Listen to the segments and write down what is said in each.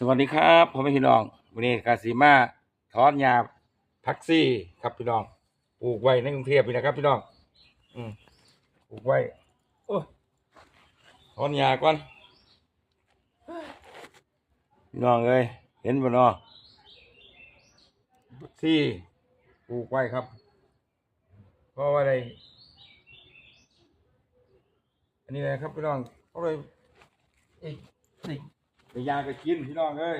สวัสดีครับผมพี่น้องวันนี้กาสีมาถอนยาพักซี่ครับพี่น้องปลูกไว้ในกรุงเทพนี่นะครับ พี่น้อง อืมปลูกไว้โอ้ถอนยาก่อนพี่น้องเอ้ยเห็นบ่เนาะพักซี่ปลูกไว้ครับเพราะว่าอะไรอันนี้นะครับพี่น้องเพราะอะ ไรเอ้ยนี่ไปยาก็กินพี่น้องเอ้ย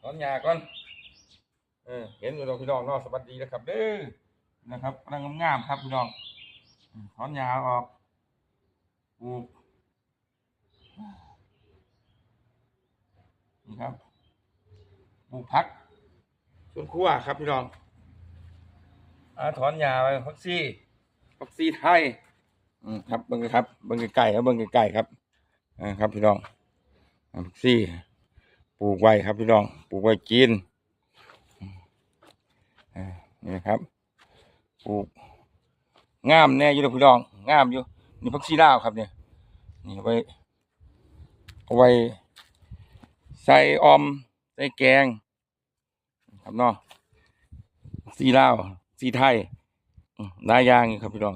ถอนยาก่อนเออเห็นอยู่ตรงพี่น้องเนาะสวัสดีนะครับเด้อนะครับกำลังงามๆครับพี่น้องถอนยาออกปลูกนี่ครับปลูกพักสวนครัวครับพี่น้องอาถอนยาไปพักซี่พักซี่ไทย อืมครับเบิ้งครับเบิ้งไก่ครับเบิ้งไก่ครับอ่าครับพี่น้องผักซี่ปลูกไว้ครับพี่น้องปลูกไว้กินนี่นะครับปลูกงามแน่อยู่นะพี่น้องงามอยู่นี่พักซี่ลาวครับเนี่ยนี่ไว้เอาไว้ใส่ออมใส่แกง ครับเนาะซีลาวซีไทยหลายอย่างครับพี่น้อง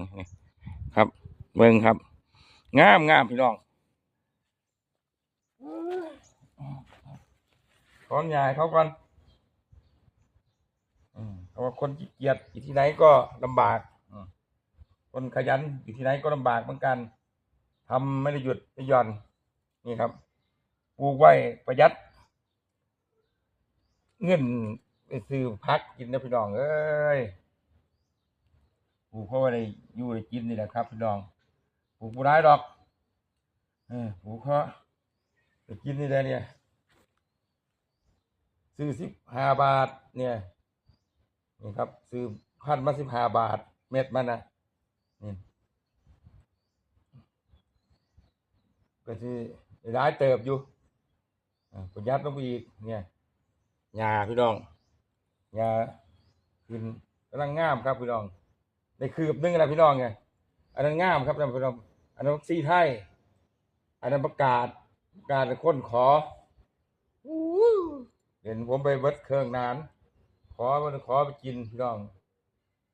ครับ เบิ่งครับ งามงามพี่น้องถอนยายเขาก่อนอืมเพราะว่าคนขี้เกียจอยู่ที่ไหนก็ลำบากคนขยันอยู่ที่ไหนก็ลำบากเหมือนกันทำไม่ได้หยุดไม่หย่อน นี่ครับปลูกไว้ประหยัด เงินไปซื้อพักกินนะพี่น้องเอ้ยปลูกเพราะว่าได้อยู่ได้กินนี่แหละครับพี่น้อง ลูกบุได้ดอกเออปลูกเพราะกินนี่แหละเนี่ยซื้อสิบห้าบาท เนี่ยนี่ครับ ซื้อพันมาสิบห้าบาท เม็ดมันนะนี่ก็ที่ร้ายเติบอยู่อ่าประหยัดลงไปอีกเนี่ยยาพี่น้องยาขึ้นกำลังงามครับพี่น้องได้คืบนึงแล้วพี่น้องไงอันนั้นงามครับท่านผู้ชม อันนั้นซีไทยอันนั้นประกาศประกาศคนขอเห็นผมไปเบิดเครื่องนาน ขอมันขอไปกินพี่น้อง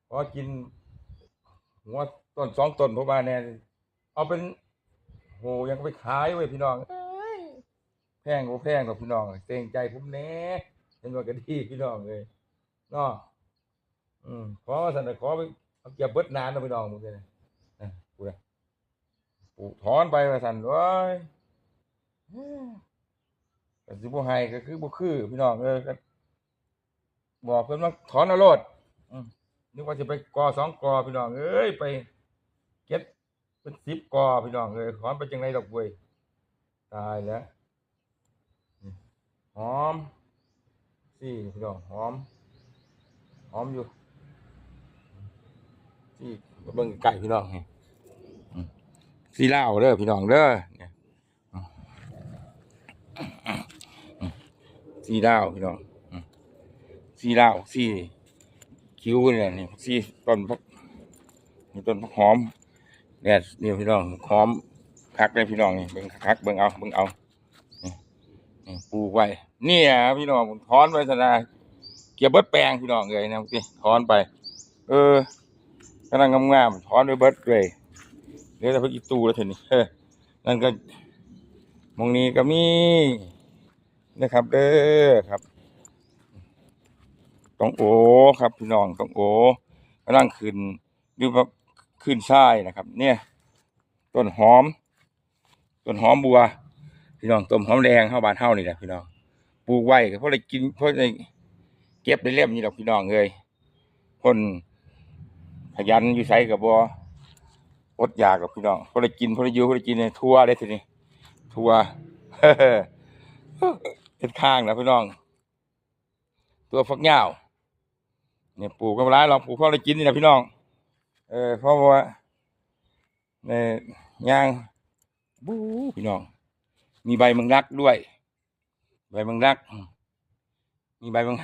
ขอกินหัวต้นสองต้นผมว่าเนี่ยเอาเป็นโหยังไปขายไว้พี่น้องแพงกว่าแพงกว่าพี่น้องเกรงใจผมแน่เห็นว่าก็ดีพี่น้องเลยเนาะอืมขอสันน่ะขอไปเอาเก็บเบิดนานนะพี่น้องมึงเลยนะกูเลย ปลูกถอนไปว่าสั่นเว้ยแต่สิบ่ให้ก็คือบ่คือ พี่น้องเออก็บอกเพิ่นว่าถอนเอาโลดนึกว่าจะไปกอสองกอพี่น้องเอ้ยไป เก็บเป็นสิบกอพี่น้องเอ้ยถอนไปจังไรดอกเว้ยตายแล้วหอมสี่พี่น้องหอมหอมอยู่ที่เบิ่งไก่พี่น้องนี่อืม สีเหล้าเด้อพี่น้องเด้อเนี่ยสีเหล้าพี่น้องสีเหล้าสีคิ้วเนี่ยนี่สีต้นพักนี่ต้นพักหอมเนี่ยนี่พี่น้องหอมคักเลยพี่น้องนี่เบิ่งคักเบิ่งเอาเบิ่งเอาปลูกไว้เนี่ยพี่น้องผมถอนไว้ซะนะเก็บเบิดแปลงพี่น้องเลยนะพี่ถอนไป เออกำลังงามๆถอนด้วยเบิดเลย เหลือแต่พวกอีตูแล้วเถอะนี่เฮ้ยนั่นก็มองนี้ก็มีนะครับ เด้อครับต้องโอครับพี่น้องต้องโอกำลังขึ้นดูแบบขึ้นชายนะครับ เนี่ย ต้นหอม ต้นหอมบัว พี่น้องต้นหอมแดงเข้าบานเท่านี่แหละพี่น้องปลูกไว้ก็เพราะได้กินเพราะได้เก็บได้เล่มนี่ดอกพี่น้องเลยคนขยันอยู่ใช้กับบอ อดอยากกับพี่น้องพอได้กินพอได้อยู่พอได้กินเนี่ยทั่วได้ทีนี้ทั่วเป็นข้างนะพี่น้อง ตัวฟักยาเนี่ยปลูกกันร้ายเราปลูกพราะได้กินนี่นะพี่น้อง เออเพราะว่าเนี่ยยางบู๊พี่น้อง มีใบมังรักด้วย ใบมังรัก มีใบมัง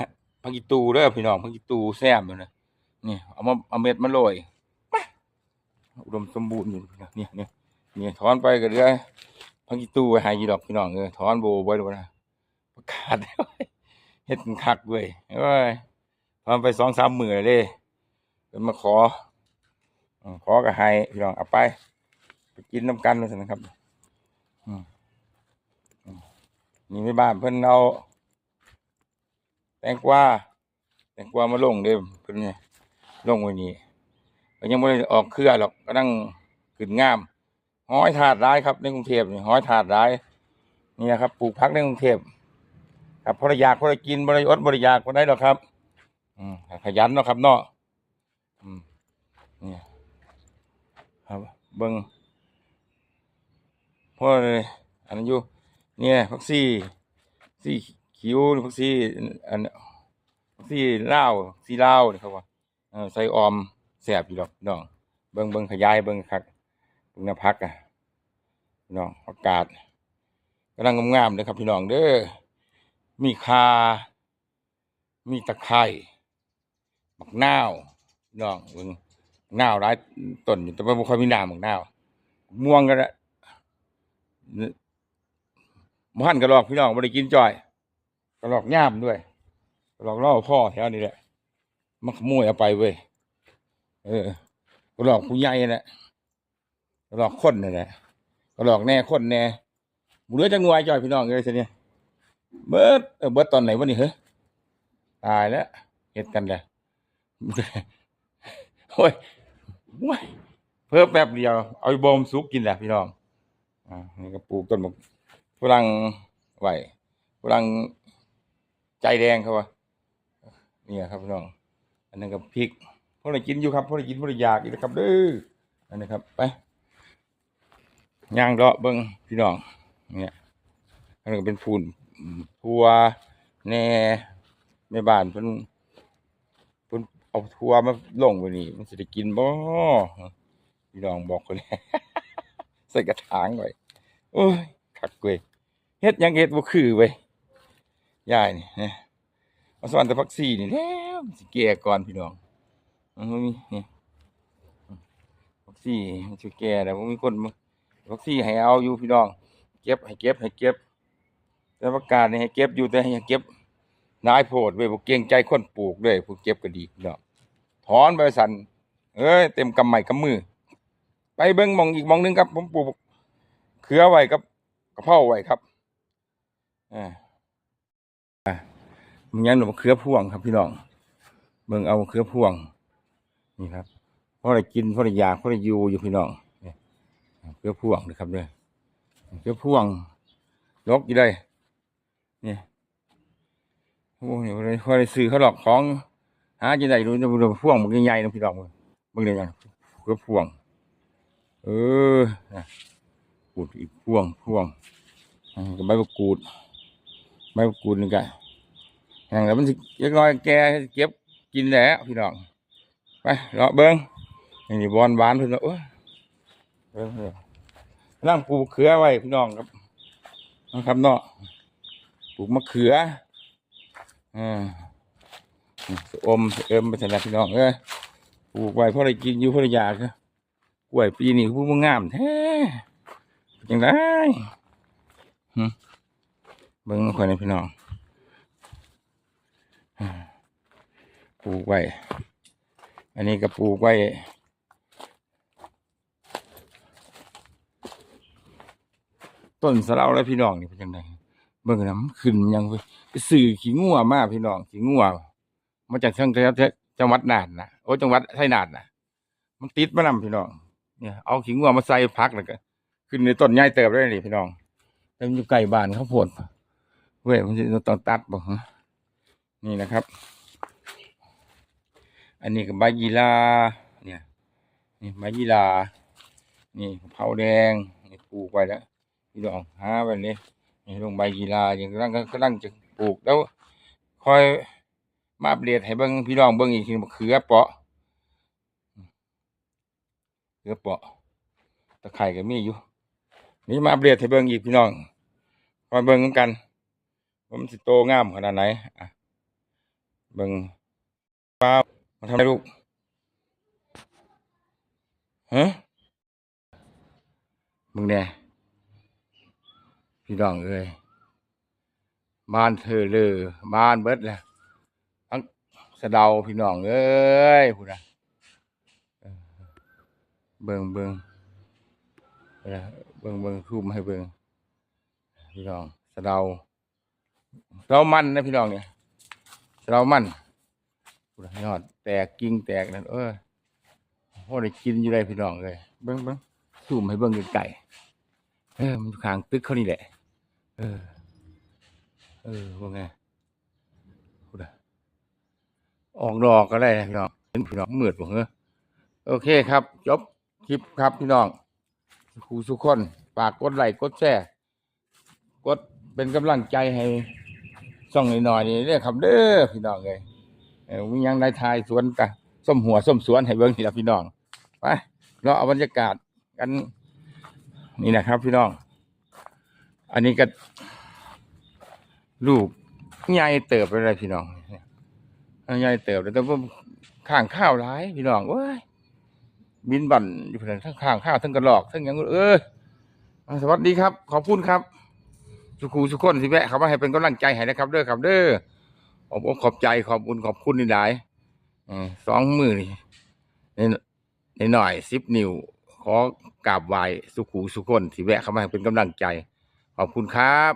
พักกีตูด้วยพี่น้องพักกีตูแซมอยู่นะนี่เอามาเอาเม็ดมาโรย อุดมสมบูรณ์อยู่เนี่ยเนี่ยนี่ถอนไปก็เหลือพังกีตู้ไว้ให้ยีดอกพี่น้องเออถอนโบไว้แล้วนะประกาศเฮ็ดคักเว้ยเอ้ยถอนไปสองสามหมื่นเลยเป็นมาขอ ขอก็ให้พี่น้องเอาไป ไปกินน้ำกันเลยนะครับอืมอืมนี่ในบ้านเพิ่นเอาแตงกวาแตงกวามาลงเด้เพิ่นเนี่ยลงไว้นี่ ยังไม่ได้ออกเครือหรอกก็นั่งขึ้นงามห้อยถาดร้ายครับในกรุงเทพนี่ห้อยถาดร้ายนี่นะครับปลูกพักในกรุงเทพครับพอได้อยากพอได้กินบริอดบริยากพอได้หรอกครับ อืมขยันเนาะครับเนาะอืมเนี่ยครับเบิ้งพราะอะไรอันอยู่เนี่ยพักซี่ซี่คิวพักซี่อันพักซี่เล่าซี่เล่านี่ครับว่าใส่ออม แสบอยู่ดอกพี่น้องเบิ้งเบิ้งขยายเบิ้งครับเพิ่งมาพักอะพี่น้องอากาศกำลังงามๆเลยครับพี่น้องเด้อมีคา มีตะไคร้บักนาวพี่น้องเบิ่งนาวหลายต้นอยู่แต่ว่าบ่ค่อยมีน้ำบักนาวม่วงกันละบ่หันกระลอกพี่น้องบ่ได้กินจ่อยกระลอกย่ามด้วยกระลอกล่อพ่อแถวนี้แหละมันขโมยเอาไปเว้ย เออกระลอกผู้ใหญ่น่ะกระหลอกคนนี่นแหละกระหลอกแน่คนแน่บุเรือจังหวยจ่อยพี่น้องเลยทีนี้เบิดเออเบิดตอนไหนวะนี่เฮ้ยตายแล้วเฮ็ดกันเลยโอ้ยโอ้ยเพิ่มแป๊บเดียวเอาบ่มสุกกินแหละพี่น้องอ่านี่ก็ปลูกต้นมะฝรั่งไหวฝรั่งใจแดงเขาว่านี่ครับพี่น้อง อันนั้นก็พริก พวกเรากินอยู่ครับพวกเรากินพวกเราอยากอีกนะครับเด้ออันนี้ครับไปย่างเลาะเบิ้งพี่น้องเนี่ยอันนี้เป็นฝุ่นทัวแน่แม่บ้านเพิ่นเพิ่นเอาทัวมาลงไว้นี่มันสิได้กินบ่พี่น้องบอกคนใส่กระถางไว้โอ้ยคักเว้ยเฮ็ดยังเฮ็ดบ่คือเว้ยยายนี่นะเอาสวรรค์แต่พักซี่นี่แล้วสิแก่ก่อนพี่น้อง มันมีนี่พักซี่มันสิแก่แล้วบ่มีคนวัคซีนให้เอาอยู่พี่น้อง เก็บให้เก็บให้เก็บ แต่ประกาศนี่ให้เก็บอยู่แต่ให้เก็บนายโพดเว้ยบ่เกรงใจคนปลูกเลยผู้เก็บก็ดีพี่น้องถอนไปสันเอ้ยเต็มกำไม้กำมือ ไปเบิ่งมองอีกมองหนึงครับ ผมปลูกเขือไว้ครับกระเพราไว้ครับอ่าอ่ามันยังหนูเขือพวงครับพี่น้องเบิ่งเอาเขือพวง นี่ครับเพราะอะไรกินเพราะอะไรอยากเพราะอะไรอยู่อยู่พี่น้องเพื่อพ่วงนะครับเด้อเพื่อพ่วงลกอยู่ได้นี่โอ้ยเลยพอะได้ซื้อเขาหลอกของหาจะได้ดูจะดูพ่วงมันใหญ่ๆนะพี่น้องมึงเลยยังเพื่อพ่วง เออนะกูดอีกพ่วงพ่วงกับใบมะกรูดใบมะกรูดนี่กันอย่างแล้วมันสิเล็กน้อยแกเก็บกินแล้วพี่น้อง ไปเลาะเบิ้งนี่บอลหวานเพิ่นเนาะโอ้ยเออนั่งปลูกเขือไว้พี่น้องครับนะครับเนาะปลูกมะเขืออ่าอมเอิมไปสนับพี่น้องเอ้ยปลูกไว้เพราะอะไรกินอยู่เพราะอะไรอยากกล้วยปีนี้ผู้มึงงามแท้ยังไงเบิ้งคนนี้พี่น้องปลูกไว้ อันนี้ก็ปลูกไว้ต้นสะเลาแล้วพี่น้องนี่เป็นยังไงเบิ่งน้ำขึ้นยังไปสื่อขี้งัวมากพี่น้องขี้งัวมาจากจังจังหวัดน่านนะโอ้จังหวัดไทยน่านนะมันติดมานำพี่น้องเนี่ยเอาขี้งัวมาใส่พักแล้วก็ขึ้นในต้นใหญ่เติบได้เลยพี่น้องแต่มันอยู่ใกล้บ้านเขาวดเว้ยมันจะต้องตัดบ่ฮะนี่นะครับ อันนี้กับใบยีราเนี่ยนี่ใบยีรานี่เผาแดงนี่ปลูกไว้แล้วพี่น้องหาแบบนี้นี่ลงใบกีฬาอย่างกำลังกำลังจะปลูกแล้วคอยมาอัปเดตให้เบิ่งพี่น้องเบิ่งอีกทีมะเขือเปาะเขือเปาะตะไคร่ก็มีอยู่ นี่มาอัปเดตให้เบิ่งอีกพี่น้องคอยเบิ่งกันว่ามันสิโตงามขนาดไหนอะเบิ่ง มาทำอะไรลูกฮะมึงเนี่ยพี่น้องเอ้ยบ้านเธอเลยบ้านเบิดเลยทั้งสะเดาพี่น้องเอ้ยพูดนะเบิงเบิงเออเบิ่งเบิงทูมให้เบิงพี่น้องสะเดาเดามันนะพี่น้องเนี่ยเดามันพูดน ยอดแตกกิ่งแตกนั่นเออพ่อได้กินอยู่เลยพี่น้องเลยเบิ่งเบิ่งซูมให้เบิ่งไกลๆเออมันขางตึกเขานี่แหละ เออ เออว่าไงพูดอะออกดอกก็ได้พี่น้องเป็นพี่น้องมืดผมเออโอเคครับ จบคลิปครับพี่น้องครูสุกคนฝากกดไลค์กดแชร์กดเป็นกำลังใจให้ส่องหน่อยๆนี่เด้อครับเด้อพี่น้องเลย เออมียังได้ทายสวนกะส้มหัวส้มสวนให้เบิ่งนี่ละพี่น้องไปเราเอาบรรยากาศกันนี่นะครับ พี่น้อง อันนี้ก็ลูกใหญ่เติบไปเลยพี่น้องใหญ่เติบเลยแต่ว่าข้างข้าวร้าย พี่น้องเว้ยบินบั่นอยู่เพื่อนทั้งข้างข้าวทั้งกระหลอกทั้งหยังเออสวัสดีครับ ขอบคุณครับ สุขูสุขคนสิแวะเขามาให้เป็นกำลังใจให้นะครับ เด้อครับเด้อ ขอบอกขอบใจขอบคุณขอบคุณนี่หลายเออสองมือนี่ในหน่อยสิบนิ้วขอกราบไหว้สุขูสุขคนที่แวะเข้ามาเป็นกำลังใจ ขอบคุณครับ